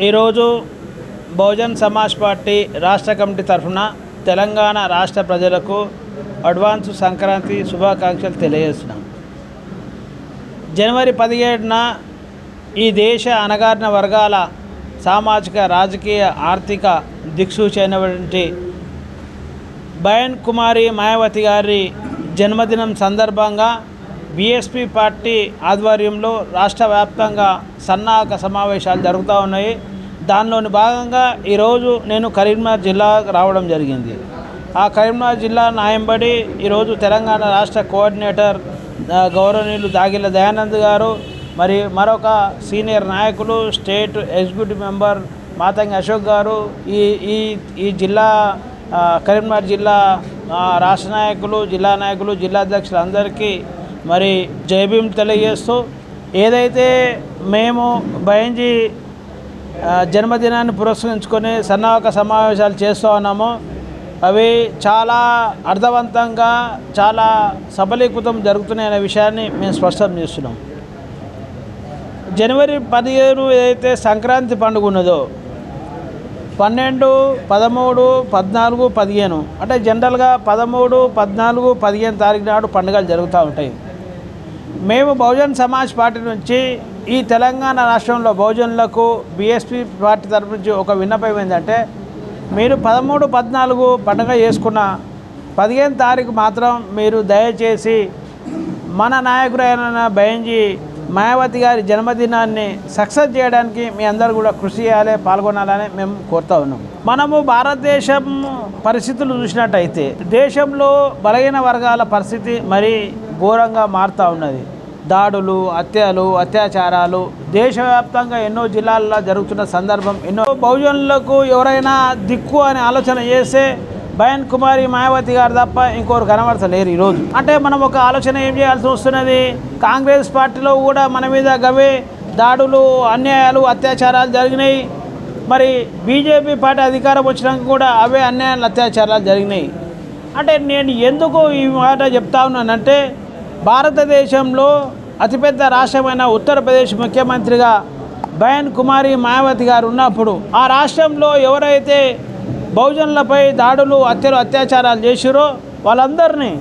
ఈరోజు బహుజన్ సమాజ్ పార్టీ రాష్ట్ర కమిటీ తరఫున తెలంగాణ రాష్ట్ర ప్రజలకు అడ్వాన్స్ సంక్రాంతి శుభాకాంక్షలు తెలియజేస్తున్నాం. జనవరి పదిహేడున ఈ దేశ అణగారిన వర్గాల సామాజిక రాజకీయ ఆర్థిక దిక్సూచి అయినటువంటి బయన్ కుమారి మాయావతి గారి జన్మదినం సందర్భంగా బీఎస్పీ పార్టీ ఆధ్వర్యంలో రాష్ట్ర వ్యాప్తంగా సన్నాహక సమావేశాలు జరుగుతూ ఉన్నాయి. దానిలోని భాగంగా ఈరోజు నేను కరీంనగర్ జిల్లాకు రావడం జరిగింది. ఆ కరీంనగర్ జిల్లా నాయంబడి ఈరోజు తెలంగాణ రాష్ట్ర కోఆర్డినేటర్ గౌరవనీయులు దాగిల దయానంద్ గారు మరి మరొక సీనియర్ నాయకులు state executive member Matangi Ashok గారు ఈ ఈ ఈ జిల్లా కరీంనగర్ జిల్లా రాష్ట్ర నాయకులు జిల్లా నాయకులు జిల్లా అధ్యక్షులు అందరికీ మరి జయభీం తెలియజేస్తూ ఏదైతే మేము బయంజీ జన్మదినాన్ని పురస్కరించుకొని సన్నాహక సమావేశాలు చేస్తూ ఉన్నామో అవి చాలా అర్థవంతంగా చాలా సబలీకృతం జరుగుతున్నాయనే విషయాన్ని మేము స్పష్టం చేస్తున్నాం. జనవరి పదిహేను ఏదైతే సంక్రాంతి పండుగ ఉన్నదో పన్నెండు పదమూడు పద్నాలుగు పదిహేను అంటే జనరల్గా పదమూడు పద్నాలుగు పదిహేను తారీఖు నాడు పండుగలు జరుగుతూ ఉంటాయి. మేము బహుజన్ సమాజ్ పార్టీ నుంచి ఈ తెలంగాణ రాష్ట్రంలో బహుజనులకు బీఎస్పీ పార్టీ తరపు నుంచి ఒక విన్నపం ఏంటంటే మీరు పదమూడు పద్నాలుగు పండుగ చేసుకున్న పదిహేను తారీఖు మాత్రం మీరు దయచేసి మన నాయకుడైన బయంజీ మాయావతి గారి జన్మదినాన్ని సక్సెస్ చేయడానికి మీ అందరూ కూడా కృషి చేయాలి పాల్గొనాలని మేము కోరుతా ఉన్నాం. మనము భారతదేశం పరిస్థితులు చూసినట్టయితే దేశంలో బలహీన వర్గాల పరిస్థితి మరి ఘోరంగా మారుతూ ఉన్నది. దాడులు హత్యలు అత్యాచారాలు దేశవ్యాప్తంగా ఎన్నో జిల్లాల్లో జరుగుతున్న సందర్భం ఎన్నో బహుజనులకు ఎవరైనా దిక్కు అని ఆలోచన చేస్తే బయన్ కుమారి మాయావతి గారు తప్ప ఇంకోరు కనబడతలేరు ఈరోజు. అంటే మనం ఒక ఆలోచన ఏం చేయాల్సి వస్తున్నది? కాంగ్రెస్ పార్టీలో కూడా మన మీద గవే దాడులు అన్యాయాలు అత్యాచారాలు జరిగినాయి. మరి బీజేపీ పార్టీ అధికారం వచ్చినాక కూడా అవే అన్యాయాలు అత్యాచారాలు జరిగినాయి. అంటే నేను ఎందుకు ఈ మాట చెప్తా ఉన్నానంటే భారతదేశంలో అతిపెద్ద రాష్ట్రమైన ఉత్తరప్రదేశ్ ముఖ్యమంత్రిగా బయన్ కుమారి మాయావతి గారు ఉన్నప్పుడు ఆ రాష్ట్రంలో ఎవరైతే బహుజనులపై దాడులు హత్యలు అత్యాచారాలు చేసిరో వాళ్ళందరినీ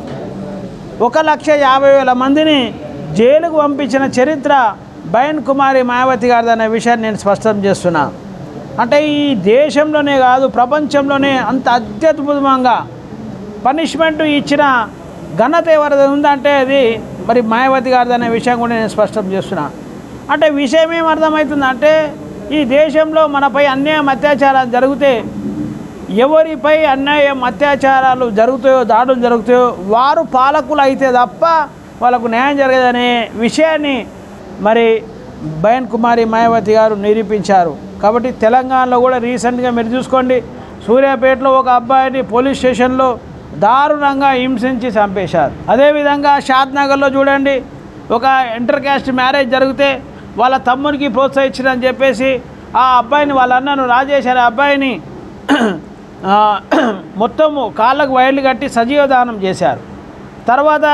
ఒక లక్ష యాభై వేల మందిని జైలుకు పంపించిన చరిత్ర బయన్ కుమారి మాయావతి గారిది అనే విషయాన్ని నేను స్పష్టం చేస్తున్నా. అంటే ఈ దేశంలోనే కాదు ప్రపంచంలోనే అంత అత్యద్భుతంగా పనిష్మెంట్ ఇచ్చిన ఘనత ఎవరిది ఉందంటే అది మరి మాయావతి గారిది అనే విషయం కూడా నేను స్పష్టం చేస్తున్నా. అంటే విషయం ఏం అర్థమవుతుందంటే ఈ దేశంలో మనపై అన్యాయం అత్యాచారాలు జరిగితే ఎవరిపై అన్యాయం అత్యాచారాలు జరుగుతాయో దాడులు జరుగుతాయో వారు పాలకులు అయితే తప్ప వాళ్ళకు న్యాయం జరగదనే విషయాన్ని మరి బయన్ కుమారి మాయావతి గారు నిరూపించారు. కాబట్టి తెలంగాణలో కూడా రీసెంట్గా మీరు చూసుకోండి సూర్యాపేటలో ఒక అబ్బాయిని పోలీస్ స్టేషన్లో దారుణంగా హింసించి చంపేశారు. అదేవిధంగా షాద్నగర్లో చూడండి ఒక ఇంటర్ క్యాస్ట్ మ్యారేజ్ జరిగితే వాళ్ళ తమ్మునికి ప్రోత్సహించడని చెప్పేసి ఆ అబ్బాయిని వాళ్ళ అన్నను రాజేష్ అనే అబ్బాయిని మొత్తము కాళ్ళకు వైర్లు కట్టి సజీవదానం చేశారు. తర్వాత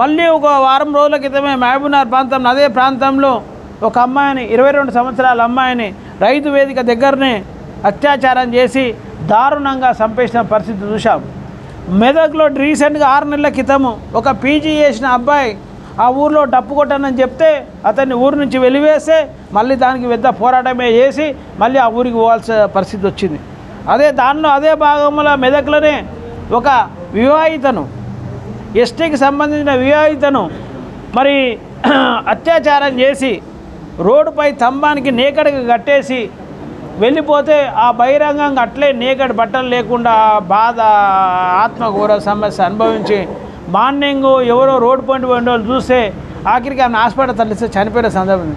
మళ్ళీ ఒక వారం రోజుల క్రితమే మహబూబ్నగర్ ప్రాంతం అదే ప్రాంతంలో ఒక అమ్మాయిని ఇరవై రెండు సంవత్సరాల అమ్మాయిని రైతు వేదిక దగ్గరనే అత్యాచారం చేసి దారుణంగా చంపేసిన పరిస్థితి చూశాం మెదక్లో రీసెంట్గా ఆరు నెలల క్రితము ఒక పీజీ చేసిన అబ్బాయి ఆ ఊర్లో డప్పు కొట్టానని చెప్తే అతన్ని ఊరు నుంచి వెలివేస్తే మళ్ళీ దానికి పెద్ద పోరాటమే చేసి మళ్ళీ ఆ ఊరికి పోవాల్సిన పరిస్థితి వచ్చింది. అదే దానిలో అదే భాగంలో మెదక్లోనే ఒక వివాహితను ఎస్టీకి సంబంధించిన వివాహితను మరి అత్యాచారం చేసి రోడ్డుపై స్తంభానికి నేకడికి కట్టేసి వెళ్ళిపోతే ఆ బహిరంగంగా అట్లే నేకడి బట్టలు లేకుండా బాధ ఆత్మఘోర సమస్య అనుభవించి మార్నింగ్ ఎవరో రోడ్డు పంటి పోయిన వాళ్ళు చూస్తే ఆఖరికి ఆమె హాస్పిటల్ తల్లిస్తే చనిపోయిన సందర్భం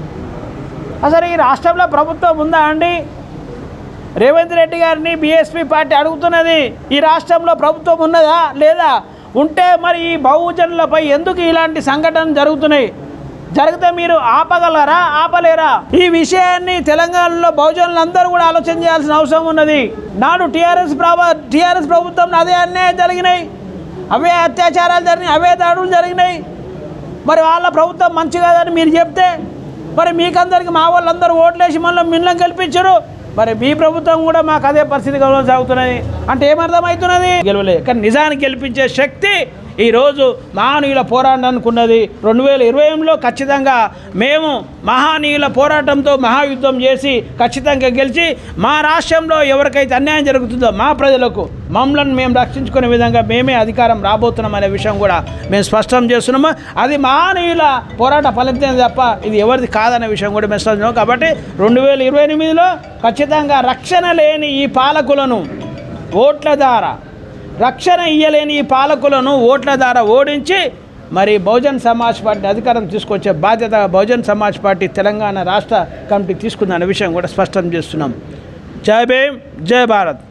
అసలు ఈ రాష్ట్రంలో ప్రభుత్వం ఉందా అండి? రేవంత్ రెడ్డి గారిని బీఎస్పీ పార్టీ అడుగుతున్నది ఈ రాష్ట్రంలో ప్రభుత్వం ఉన్నదా లేదా? ఉంటే మరి ఈ బహుజనులపై ఎందుకు ఇలాంటి సంఘటనలు జరుగుతున్నాయి? జరిగితే మీరు ఆపగలరా ఆపలేరా? ఈ విషయాన్ని తెలంగాణలో బహుజనులందరూ కూడా ఆలోచన చేయాల్సిన అవసరం ఉన్నది. నాడు టీఆర్ఎస్ ప్రభ టీఆర్ఎస్ ప్రభుత్వం అదే అన్యాయం జరిగినాయి. అవే అత్యాచారాలు జరిగినాయి అవే దాడులు జరిగినాయి. మరి వాళ్ళ ప్రభుత్వం మంచి కాదని మీరు చెప్తే మరి మీకందరికి మా వాళ్ళందరూ ఓట్లేసి మళ్ళీ మిన్నం కల్పించరు మరి మీ ప్రభుత్వం కూడా మాకు అదే పరిస్థితి సాగుతున్నది. అంటే ఏమర్థమవుతున్నది? గెలవలేదు. కానీ నిజానికి గెలిపించే శక్తి ఈరోజు మహనీయుల పోరాటం అనుకున్నది. రెండు వేల ఇరవై ఎనిమిదిలో ఖచ్చితంగా మేము మహనీయుల పోరాటంతో మహాయుద్ధం చేసి ఖచ్చితంగా గెలిచి మా రాష్ట్రంలో ఎవరికైతే అన్యాయం జరుగుతుందో మా ప్రజలకు మమ్మల్ని మేము రక్షించుకునే విధంగా మేమే అధికారం రాబోతున్నాం అనే విషయం కూడా మేము స్పష్టం చేస్తున్నాము. అది మహనీయుల పోరాట ఫలితం తప్ప ఇది ఎవరిది కాదనే విషయం కూడా మేము స్పష్టం కాబట్టి రెండు వేల ఇరవై ఎనిమిదిలో ఖచ్చితంగా రక్షణ లేని ఈ పాలకులను ఓట్ల ద్వారా రక్షణ ఇయ్యలేని ఈ పాలకులను ఓట్ల ద్వారా ఓడించి మరి బహుజన్ సమాజ్ పార్టీ అధికారం తీసుకొచ్చే బాధ్యత బహుజన్ సమాజ్ పార్టీ తెలంగాణ రాష్ట్ర కమిటీ తీసుకుందన్న విషయం కూడా స్పష్టం చేస్తున్నాం. జై భీమ్ జై భారత్.